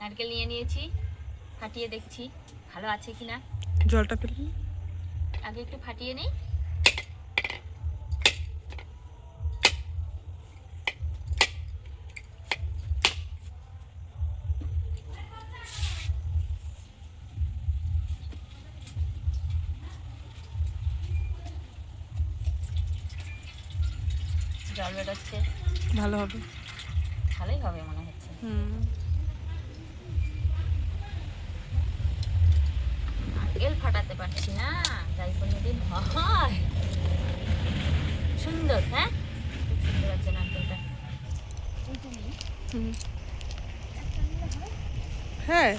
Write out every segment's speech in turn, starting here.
নারকেল নিয়ে নিয়েছি ফাটিয়ে দেখছি ভালো আছে কি না জলটা ফেলবি আগে একটু ফাটিয়ে নেই। জল বেরোচ্ছে। ভালো হবে। ভালোই হবে মনে হচ্ছে। হুম। নারকেল ফাটাতে পারছি না যাই কোনোদিন হয়। সুন্দর হ্যাঁ? খুব সুন্দর আছে নারকেলটা। হ্যাঁ।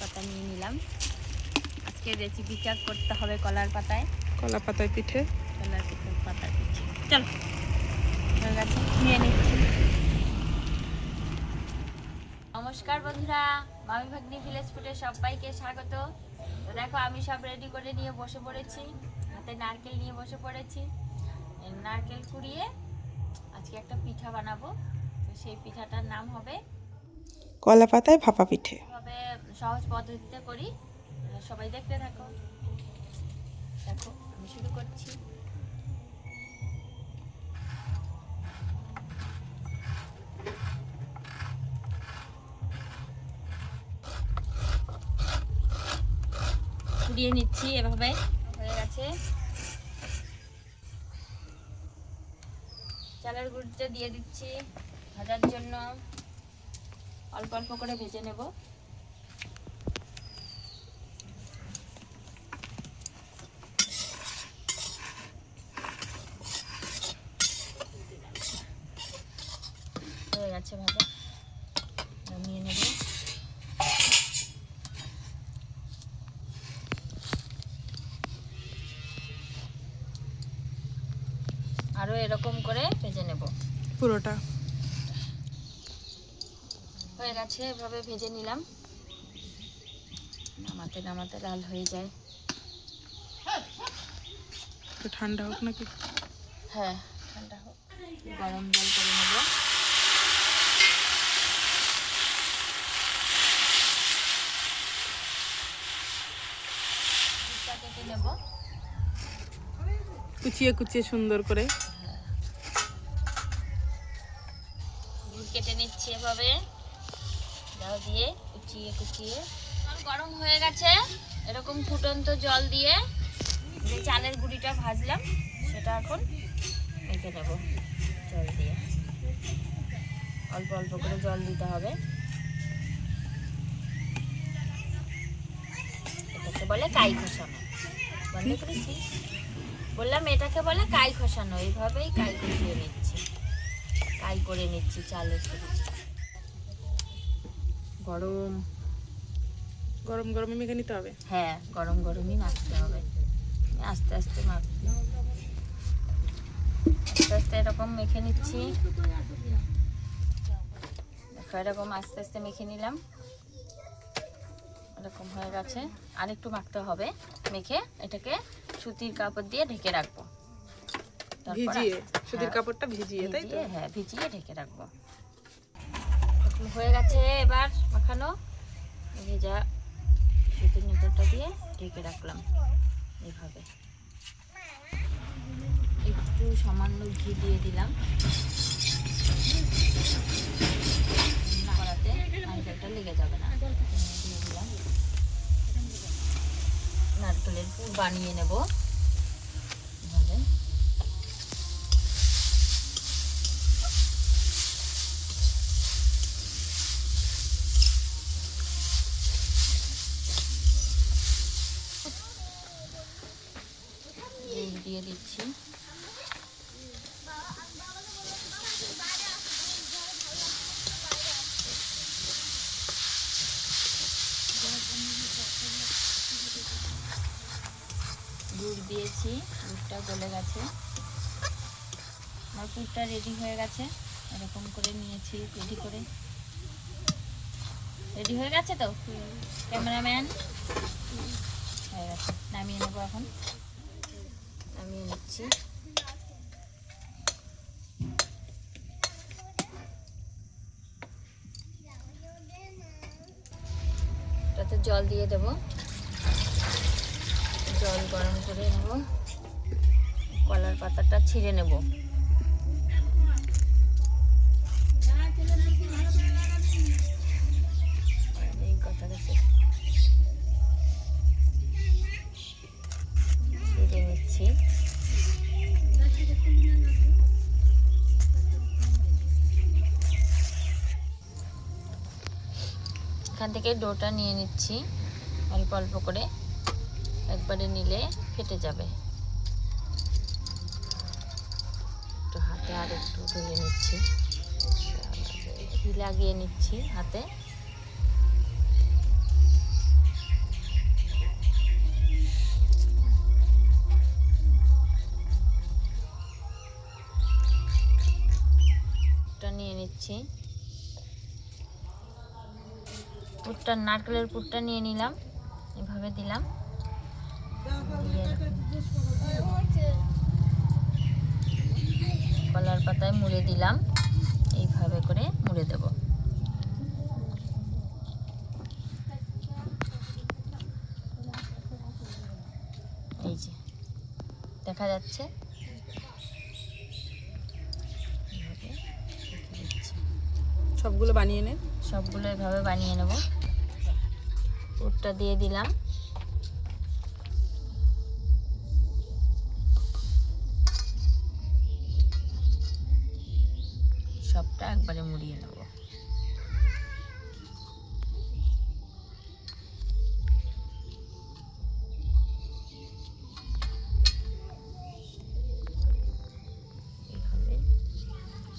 পাতা নিয়ে নিলাম। আজকে রেসিপিটা করতে হবে কলার পাতায়। কলা পাতায় পিঠে। কলার পিঠে পাতা পিঠে। চলো। নিয়ে নিচ্ছি। নমস্কার বন্ধুরা মামি ভাগ্নি ভিলেজ ফুডে সবাইকে স্বাগত। তো দেখো আমি সব রেডি করে নিয়ে বসে পড়েছি। হাতে নারকেল নিয়ে বসে পড়েছি। নারকেল কুড়িয়ে আজকে একটা পিঠা বানাবো। তো সেই পিঠাটার নাম হবে কলা পাতায় ভাপা পিঠে। কীভাবে সহজ পদ্ধতিতে করি। সবাই দেখতে থাকো। দেখো আমি শুরু করছি। কুড়িয়ে নিচ্ছি এভাবে। হয়ে গেছে। চালের গুঁড়িটা দিয়ে দিচ্ছি ভাজার জন্য। অল্প অল্প করে ভেজে নেব। হয়ে গেছে ভাজা। এরকম করে ভেজে নেব। পুরোটা। হয়ে গেছে এভাবে ভেজে নিলাম। নামাতে নামাতে লাল হয়ে যায়। ঠান্ডা হোক নাকি? হ্যাঁ ঠান্ডা হোক। গরম জল করে নেব। কুচিয়ে কুচিয়ে সুন্দর করে। এভাবে জল দিয়ে কুচিয়ে কুচিয়ে। জল গরম হয়ে গেছে। এরকম ফুটন্ত জল দিয়ে যে চালের গুঁড়িটা ভাজলাম, সেটা এখন মেখে নেব জল দিয়ে। অল্প অল্প করে জল দিতে হবে। এটাকে বলে কাই খসানো বন্ধ করেছি? বললাম এটাকে বলে কাই খসানো এইভাবেই কাই খসিয়ে নিচ্ছি। কাই করে নিচ্ছি চালের গুঁড়ি গরম। গরম গরমে মেখে নিতে হবে? হ্যাঁ গরম গরমই মাখতে হবে। আস্তে আস্তে মাখতে আস্তে আস্তে এরকম মেখে নিচ্ছি। দেখো এরকম আস্তে আস্তে মেখে নিলাম। এরকম হয়ে গেছে। আর একটু মাখতে হবে। মেখে এটাকে সুতির কাপড় দিয়ে ঢেকে রাখব। ভিজিয়ে? সুতির হ্যাঁ, কাপড়টা ভিজিয়ে তাই তো? হ্যাঁ ভিজিয়ে ঢেকে রাখব। হয়ে গেছে এবার মাখানো। ভেজা সুতির নেতাটা দিয়ে ঢেকে রাখলাম এভাবে। একটু সামান্য ঘি দিয়ে দিলাম। করাতে নারকেলটা লেগে যাবে না। নারকেলের পুর বানিয়ে নেব। দিয়ে দিচ্ছি। গুড় দিয়েছি গুড়টা গলে গেছে। আমার পুরটা রেডি হয়ে গেছে। এরকম করে নিয়েছি রেডি করে। রেডি হয়ে গেছে তো? ক্যামেরাম্যান হয়ে গেছে। নামিয়ে নেব এখন। নামিয়ে নিচ্ছি। তাতে জল দিয়ে দেব। জল গরম করে নেব। কলার পাতাটা ছিঁড়ে নেব। এখান থেকে ডোটা নিয়ে নিচ্ছি। অল্প অল্প করে একবারে নিলে ফেটে যাবে। একটু হাতে আর একটু ধুয়ে নিচ্ছি। ঘি লাগিয়ে নিচ্ছি হাতে। নিয়ে নিচ্ছি। পুরটা, নারকেলের পুরটা নিয়ে নিলাম। এভাবে দিলাম। কলার পাতায় মুড়ে দিলাম। এইভাবে করে মুড়ে দেব। এই যে, দেখা যাচ্ছে। সবগুলো বানিয়ে নে। সবগুলো এভাবে বানিয়ে নেব। পুরটা দিয়ে দিলাম। সবটা একবারে মুড়িয়ে নেব।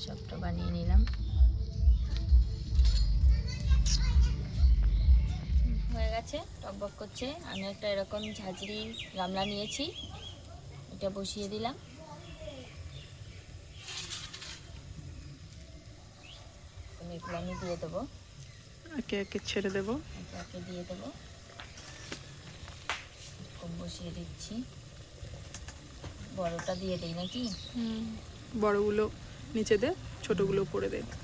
সবটা বানিয়ে নিলাম। টকবক করছে। আমি একটা এরকম ঝাঁঝরি গামলা নিয়েছি। এটা বসিয়ে দিলাম। এগুলো আমি দিয়ে দেবো। একে একে ছেড়ে দেবো। একে একে দিয়ে দেবো। এরকম বসিয়ে দিচ্ছি। বড়টা দিয়ে দিই নাকি? হুম, বড়গুলো নিচে দে ছোটগুলো উপরে দে দিচ্ছি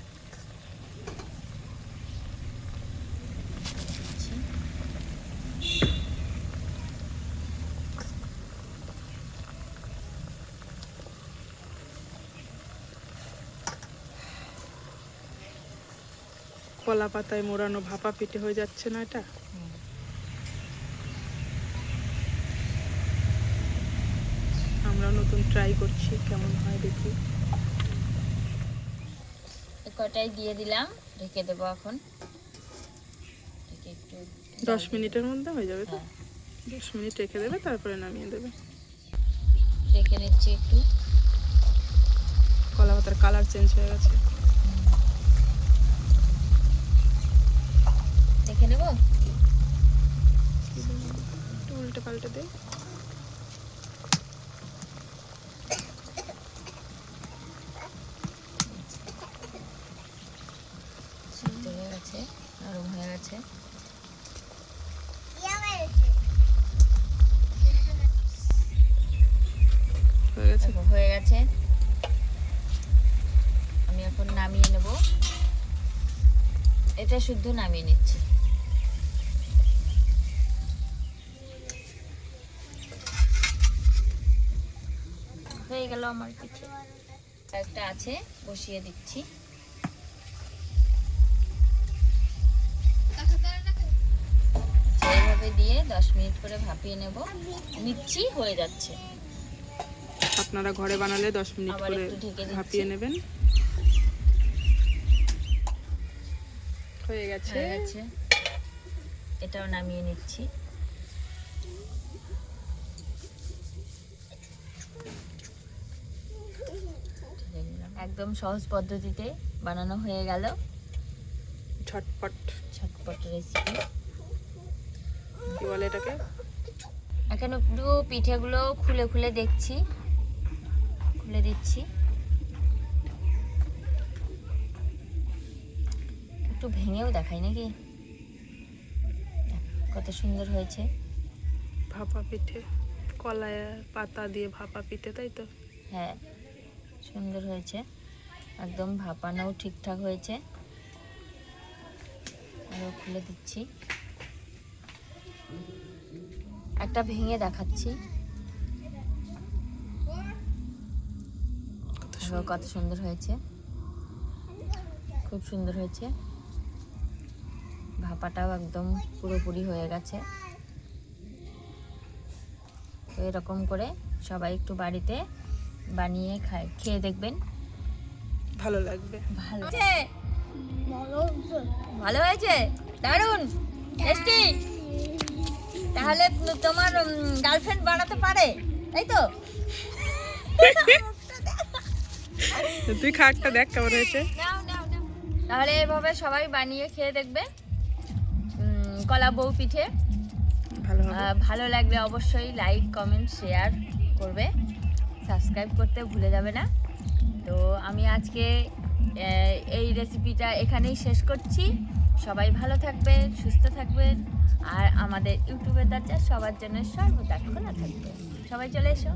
কলা পাতায় মোড়ানো ভাপা পিঠে হয়ে যাচ্ছে না এটা? আমরা নতুন ট্রাই করছি কেমন হয় দেখি। কটাই দিয়ে দিলাম রেখে দেবো এখন। একটু দশ মিনিটের মধ্যে হয়ে যাবে তো? হ্যাঁ। দশ মিনিট রেখে দেবে তারপরে নামিয়ে দেবে। রেখে নিচ্ছি একটু। কলা পাতার কালার চেঞ্জ হয়ে গেছে। নেব? একটু উল্টে পাল্টে দে। হয়ে গেছে নরম হয়ে গেছে। হয়ে গেছে। আমি এখন নামিয়ে নেব। এটা শুদ্ধ নামিয়ে নিচ্ছি। হয়ে গেল আমার পিঠে। একটা আছে বসিয়ে দিচ্ছি। এইভাবে দিয়ে দশ মিনিট করে ভাপিয়ে নেব। নিচ্ছি হয়ে যাচ্ছে। আপনারা ঘরে বানালে দশ মিনিট করে একটু ঢেকে ভাপিয়ে নেবেন। হয়ে গেছে। হয়ে গেছে। এটাও নামিয়ে নিচ্ছি। একদম সহজ পদ্ধতিতে বানানো হয়ে গেল। ঝটপট। ছটপট রেসিপি কি বলে এটাকে? এখন একটু পিঠেগুলো খুলে খুলে দেখছি। খুলে দিচ্ছি। একটু ভেঙেও দেখাই নাকি? কত সুন্দর হয়েছে। ভাপা পিঠে কলায় পাতা দিয়ে ভাপা পিঠে তাই তো? হ্যাঁ সুন্দর হয়েছে। একদম ভাপানোও ঠিকঠাক হয়েছে। আরও খুলে দিচ্ছি। একটা ভেঙে দেখাচ্ছি। কত সুন্দর। হয়েছে। খুব সুন্দর হয়েছে। ভাপাটাও একদম পুরোপুরি হয়ে গেছে। তো এরকম করে সবাই একটু বাড়িতে বানিয়ে খায় খেয়ে দেখবেন। ভালো লাগবে। ভালো। ভালো হয়েছে? দারুণ টেস্টি। তাহলে তোমার গার্লফ্রেন্ড বানাতে পারে। তাই তো? তুই খা একটা দেখ কেমন হয়েছে। তাহলে এভাবে সবাই বানিয়ে খেয়ে দেখবে। কলা বউ পিঠে। ভালো লাগলে অবশ্যই লাইক কমেন্ট শেয়ার করবে। সাবস্ক্রাইব করতে ভুলে যাবে না। তো আমি আজকে এই রেসিপিটা এখানেই শেষ করছি। সবাই ভালো থাকবেন সুস্থ থাকবেন আর আমাদের ইউটিউবের দরজা সবার জন্য সর্বদা খোলা থাকবে। সবাই চলে এসো।